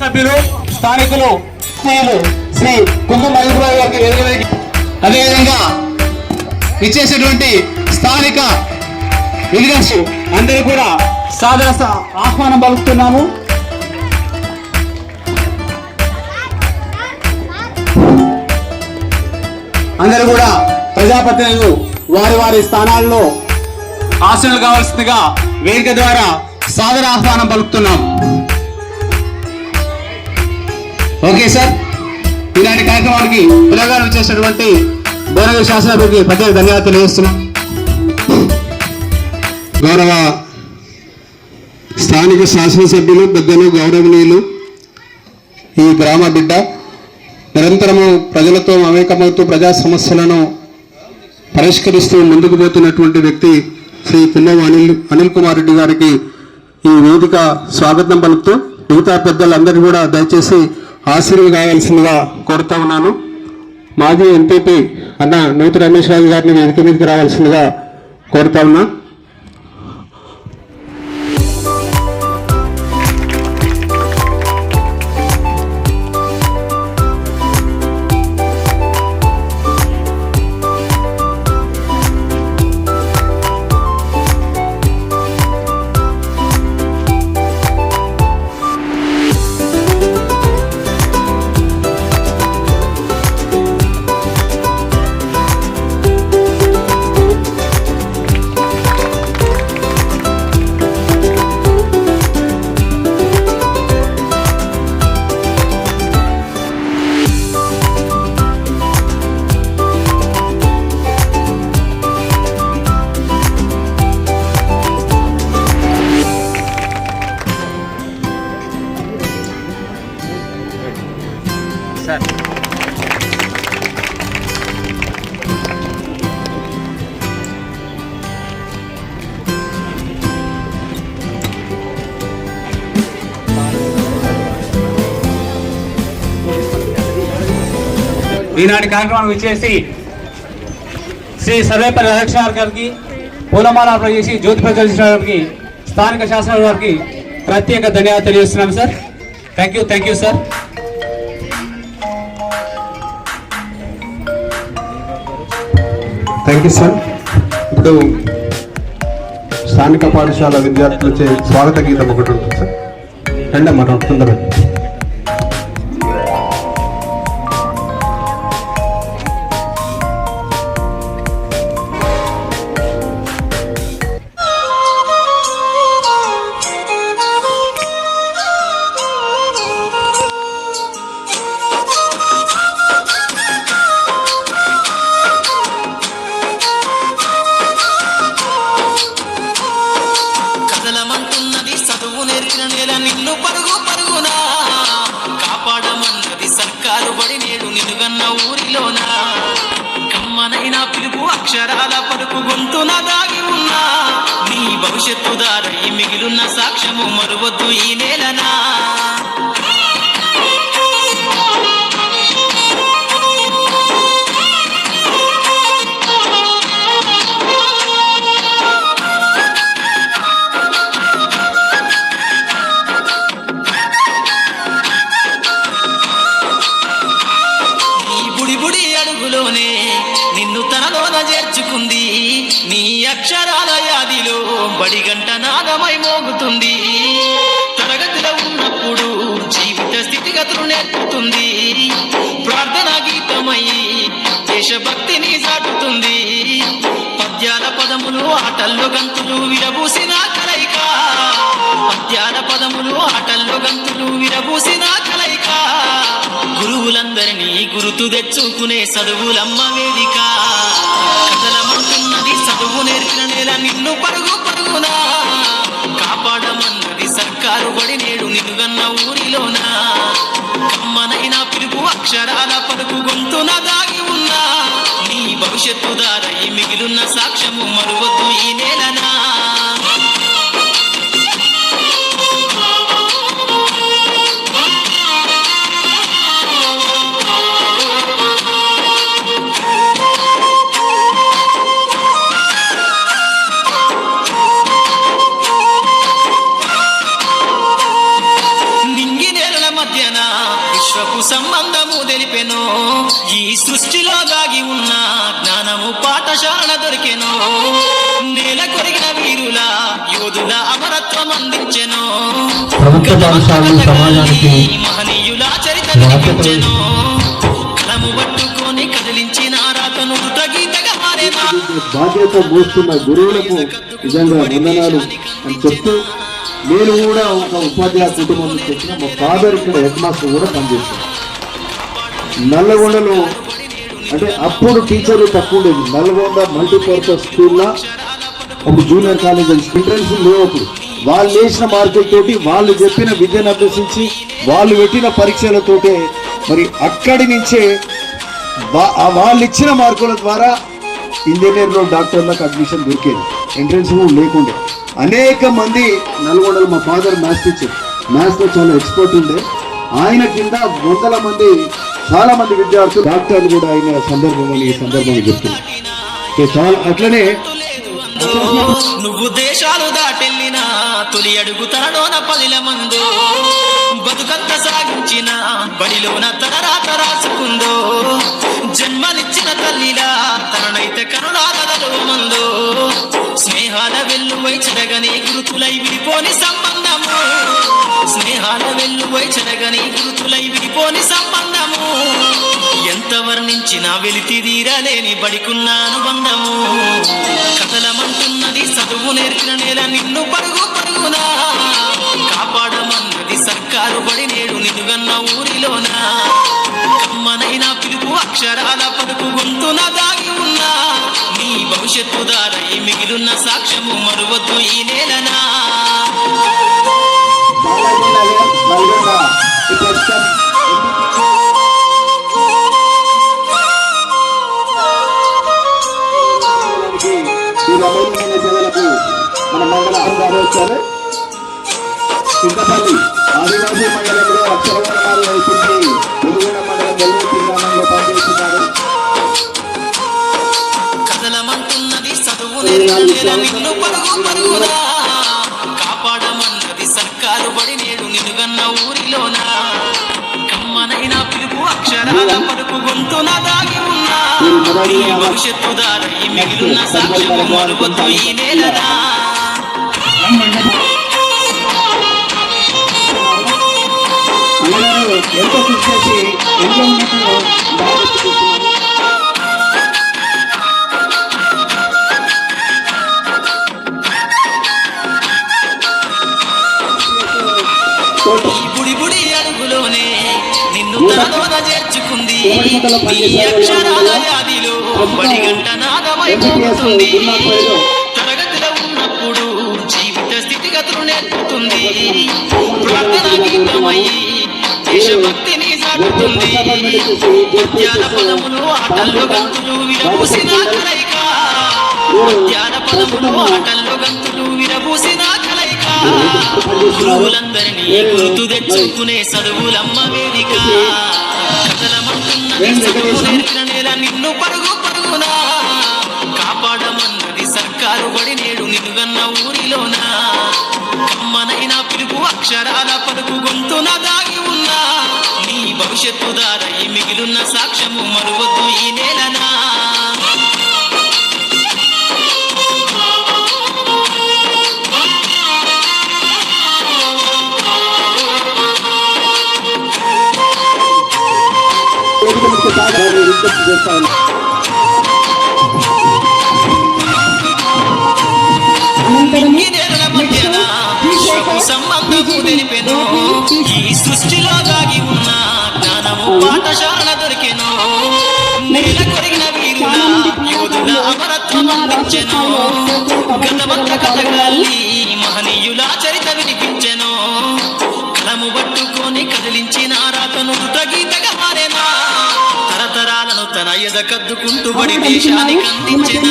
సభ్యులు స్థానికులు శ్రీలు శ్రీ కుంకుమ మహేంద్రరావు గారికి అదేవిధంగా ఇచ్చేసినటువంటి స్థానిక లీడర్స్ అందరూ కూడా సాదర ఆహ్వానం పలుకుతున్నాము. అందరూ కూడా ప్రజాప్రతినిధులు వారి వారి స్థానాల్లో ఆశలు కావాల్సిందిగా వేదిక ద్వారా సాదర ఆహ్వానం పలుకుతున్నాం ఓకే సార్. ఇలాంటి కార్యక్రమానికి పిల్లగారు చేసినటువంటి గౌరవ శాసనసభకి ప్రత్యేక ధన్యవాదాలు తెలియజేస్తున్నాం. గౌరవ స్థానిక శాసనసభ్యులు పెద్దలు గౌరవనీయులు ఈ గ్రామ బిడ్డ నిరంతరము ప్రజలతో అమేకమవుతూ ప్రజా సమస్యలను పరిష్కరిస్తూ ముందుకు పోతున్నటువంటి వ్యక్తి శ్రీ పిల్లవ అనిల్ అనిల్ కుమార్ రెడ్డి గారికి ఈ వేదిక స్వాగతం పలుకుతూ మిగతా పెద్దలందరూ కూడా దయచేసి ఆశీర్వ కావాల్సిందిగా కోరుతా ఉన్నాను. మాజీ ఎంపీపీ అన్న నూతి రమేష్ రాజు గారిని వేదిక మీదకి రావాల్సిందిగా కోరుతా ఉన్నా. ఈనాటి కార్యక్రమం వచ్చేసి శ్రీ సర్వేపల్లి రాధాకృష్ణ గారికి పూలమాల చేసి జ్యోతి ప్రజ్వలించిన వారికి స్థానిక శాసన వారికి ప్రత్యేక ధన్యవాదాలు తెలియజేస్తున్నాం sir. Thank you thank you sir thank you sir ఇప్పుడు స్థానిక పాఠశాల విద్యార్థులచే స్వాగత గీతం ఒకటి ఉంటుంది సార్ రండి అమ్మ తొందరగా అక్షరాల పలుకు గొంతున దాగి ఉన్నా. నీ భవిష్యత్తు దారై మిగిలిన సాక్ష్యము మరువద్దు ఈ నేలనా? బడిగంట మోగుతుంది. తరగతిలో ఉన్నప్పుడు జీవిత స్థితిగతులు నేర్పుతుంది. ప్రార్థన గీతమై దేశభక్తిని సాటుతుంది. పద్యాల పదములు ఆటల్లో గంతులు విరబూసిన కలయిక. పద్యాల పదములు ఆటల్లో గంతులు విరబూసిన కలయిక. గురువులందరినీ గురుతు తెచ్చుకునే చదువులమ్మ వేదిక. కథలమంటున్నది చదువు నేర్పిన నేల నిన్ను పరుగు పరుగునా. సర్కారు నేడు నిలుగన్న ఊరిలోనా? కమ్మనైన పిలుపు అక్షరాల పలుకు గొంతున దాగి ఉన్నా. నీ భవిష్యత్తు దారై మిగిలిన సాక్ష్యము మరువద్దు సంబంధము తెలిపెను ఈ సృష్టిలో దాగి ఉన్న జ్ఞానము పాఠశాల దొరికెను నేల కొరిగిన వీరుల యోధుల అమరత్వం అందించెను మహనీయుల చరిత వినిపించెను కలము పట్టుకొని కదిలించిన రాతను తగీతగా మారేనా బాధ్యత మోస్తున్న గురువులకు నిజంగా వందనాలు అని చెప్తూ నేను కూడా ఒక ఉపాధ్యాయ కుటుంబం నుంచి వచ్చిన మా ఫాదర్ ఇక్కడ హెడ్ మాస్టర్ కూడా పనిచేస్తాను నల్లగొండలో అంటే అప్పుడు టీచర్లు తక్కువ ఉండేది. నల్గొండ మల్టీపర్పస్ స్కూల్లో అప్పుడు జూనియర్ కాలేజ్ ఎంట్రన్స్ లేవప్పుడు వాళ్ళు వేసిన మార్కులతోటి వాళ్ళు చెప్పిన విద్యను అభ్యసించి వాళ్ళు పెట్టిన పరీక్షలతోటే మరి అక్కడి నుంచే వాళ్ళు ఇచ్చిన మార్కుల ద్వారా ఇంజనీర్లో డాక్టర్లకు అడ్మిషన్ దొరికేది. ఎంట్రన్స్ లేకుండా లేకుండే. అనేక మంది నల్గొండలో మా ఫాదర్ మ్యాథ్స్ టీచర్ మ్యాథ్స్లో చాలా ఎక్స్పర్ట్ ఉండే. ఆయన కింద వందల మంది చాలా మంది విద్యార్థులు డాక్టర్లు కూడా అయిన సందర్భం అని ఈ సందర్భాన్ని చెప్తున్నారు. చాలా అట్లనే నువ్వు దేశాలు దాటెళ్ళినా తొలి అడుగు తనలోన పదిల మందు. బతుకంత సాగించిన బడిలోన తన రాత రాసుకుందో. జన్మనిచ్చిన తల్లిలా తననైతే కరుణాగదలు మందు. స్నేహాల వెల్లువై చెరగని గురుతులై విడిపోని సంబంధము. స్నేహాల వెల్లువై చెరగని గురుతులై విడిపోని సంబంధం ఎంత వర్ణించినా బడికున్నాను తీరలేని బడికున్న అనుబంధము కథలమంటున్నది చదువు నేర్చిన నేల నిన్ను పరుగు పరుగునా. కాపాడమన్నది సర్కారు బడి నేడు నిలుగన్న ఊరిలోనా. కమ్మనైన పిలుపు అక్షరాల పలుకు గొంతున దాగి ఉన్నా. నీ భవిష్యత్తు దారై మిగిలిన సాక్ష్యము మరువద్దు ఈ నేలనా. మన వచ్చారు చింతపల్లి ఆదివాసీ మండలంలో అక్షరవర్ణాలు నేర్పించి మండలం గ్రామంలో పనిచేస్తున్నారు కదలమంటున్నది చదువు నిన్ను పరుగు పరుగునా? కాపాడమన్నది సర్కారు బడి నేడు నిలుగన్న ఊరిలోనా? కమ్మనైన పిలుపు అక్షరాల పరుపు గొంతున దాగి ఉన్నా? భవిష్యత్తు దారి మిగిలిన సాక్ష్యము మరువద్దు ఈ నేలనా? అన్నగారు ఎంతో కృషి చేసి ఎంతో బుడి బుడి అడుగులోనే నిన్ను చేర్చుకుంది అక్షరాల బడి గంట నాదమైపోతుంది దేశభక్తిని సాగుతుంది ఉద్యాన పదములు ఆటల్లో గంతులు విరబూసిన కలయిక. ఉద్యాన పదములు ఆటల్లో గంతులు విరబూసిన కలయిక. గురువులందరినీ గుర్తు తెచ్చుకునే చదువులమ్మ వేదిక. కథలమంటున్నది చదువు నేర్పిన నేల నిన్ను పరుగు పరుగునా. కాపాడమన్నది సర్కారు బడి భవిష్యత్తు దారై మిగిలిన సాక్ష్యము మరువద్దు ఈ నేలనా? విజ్ఞప్తి చేస్తాను సంబంధము తెలిపెను. ఈ సృష్టిలో దాగి ఉన్నా పాఠశాల దొరికెను నేల కొరిగిన వీరుల యోధుల అమరత్వం అందించెను గతమంత కథగాల్ని మహనీయుల చరిత వినిపించెను కలము పట్టుకొని కదిలించిన రాతను తగీతగా మారేనా తరతరాలను తన ఎద కద్దుకుంటూ బడి దేశానికి అందించిన?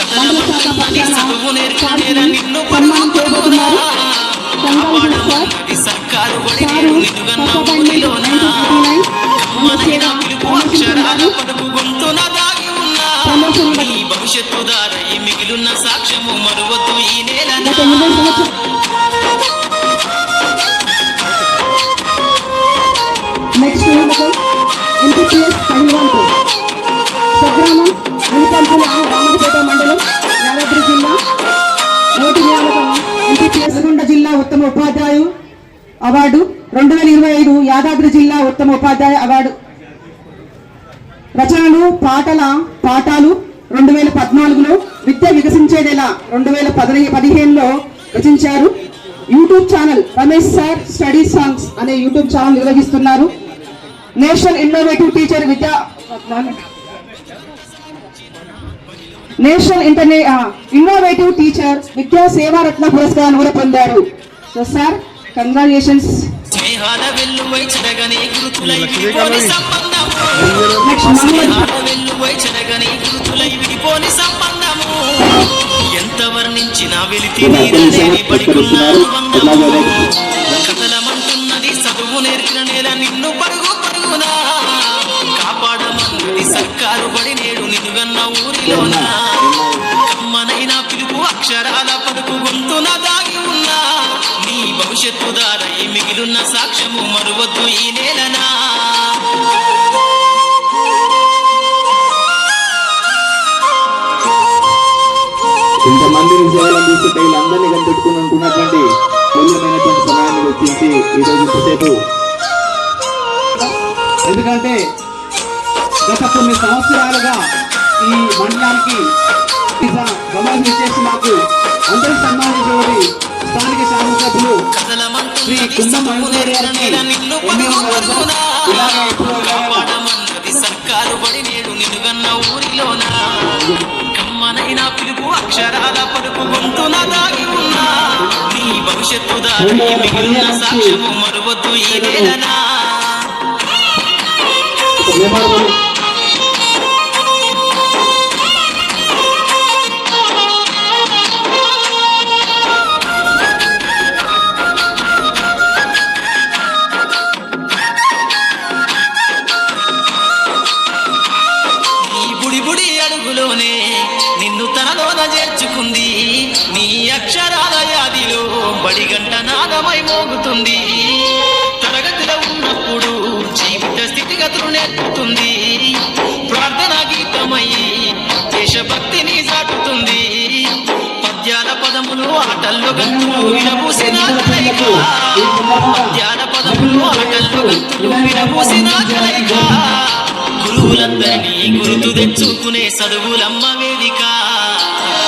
కథలమంటున్నది చదువు నేర్చుకునేలా నిన్ను పరుగు కాపాడమన్నది సర్కారు బడి నేడు నెక్స్ట్ ఎంపీపీఎస్ స్వగ్రామం రామపేట మండలం యాదాద్రి జిల్లా నోటి నియామకం ఎంపీపీఎస్ నల్గొండ జిల్లా ఉత్తమ ఉపాధ్యాయు అవార్డు రెండు వేల ఇరవై ఐదు యాదాద్రి జిల్లా ఉత్తమ ఉపాధ్యాయ అవార్డు రచనలు పాటల పాఠాలు రెండు వేల పద్నాలుగులో విద్య వికసించేదెలా రెండు వేల పది పదిహేనులో రచించారు YouTube channel Ramesh sir study songs అనే యూట్యూబ్ ఛానల్ నిర్వహిస్తున్నారు. National innovative teacher Vidya national ఇంటర్నే innovative teacher విద్యా సేవారత్న పురస్కారాన్ని కూడా పొందారు. సో సార్ కంగ్రాచులేషన్స్ నెక్స్ట్ వర్ణించినా వెలితి నీరలేని బడికున్న ఇంతమందిని సేవలు అందిస్తుంటే వీళ్ళందరినీ కనిపెట్టుకుని అనుకున్నటువంటి మూల్యమైనటువంటి సమయాన్ని వెచ్చించి ఈరోజు ఇంతసేపు. ఎందుకంటే గత కొన్ని సంవత్సరాలుగా ఈ మండలానికి గమనం చేసి మాకు అందరూ సన్మానించేవారి స్థానిక శాసనసభ్యులు శ్రీ కథలమంటున్నది కుందం మహేశ్వరి గారిని గారికి నేల నిన్ను ఎన్నో ఇలాగే ఎప్పుడూ అక్షరాల పలుకు గొంతున దాగి ఉన్నా. నీ భవిష్యత్తు దారి మిగిలిన సాక్ష్యము మరువద్దు ఈ నేలనా పదములు ఆటల్లో గంతులు వినబూసిన కలయిక పద్యాల పదములు ఆటల్లో గంతులు విడబూసిన కలయిక గురువులందరినీ గురుతు తెచ్చుకునే చదువులమ్మ వేదిక.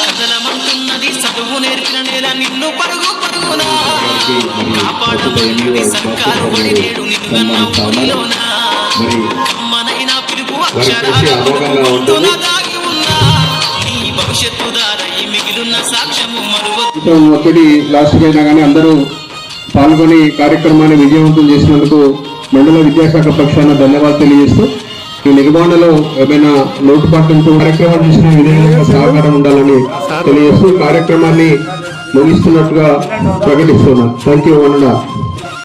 కథలమంటున్నది చదువు నేర్పిన నేల నిన్ను పరుగు పరుగునా. కాపాడమన్నది సర్కారు పడి నేడు నిన్నున్న ఊరిలోనా. అమ్మనైనా పిలుపు అక్షరాలు దాగి ఉన్నా. నీ భవిష్యత్తు దారయ్య ఒత్తిడి లాస్ట్కి అయినా కానీ అందరూ పాల్గొని కార్యక్రమాన్ని విజయవంతం చేసినందుకు మండల విద్యాశాఖ పక్షాన ధన్యవాదాలు తెలియజేస్తూ ఈ నిర్మాణంలో ఏమైనా లోటుపాట్లు ఉంటూ కార్యక్రమాలు చేసిన విధంగా సహకారం ఉండాలని తెలియజేస్తూ కార్యక్రమాన్ని ముగిస్తున్నట్టుగా ప్రకటిస్తున్నాను థ్యాంక్ యూ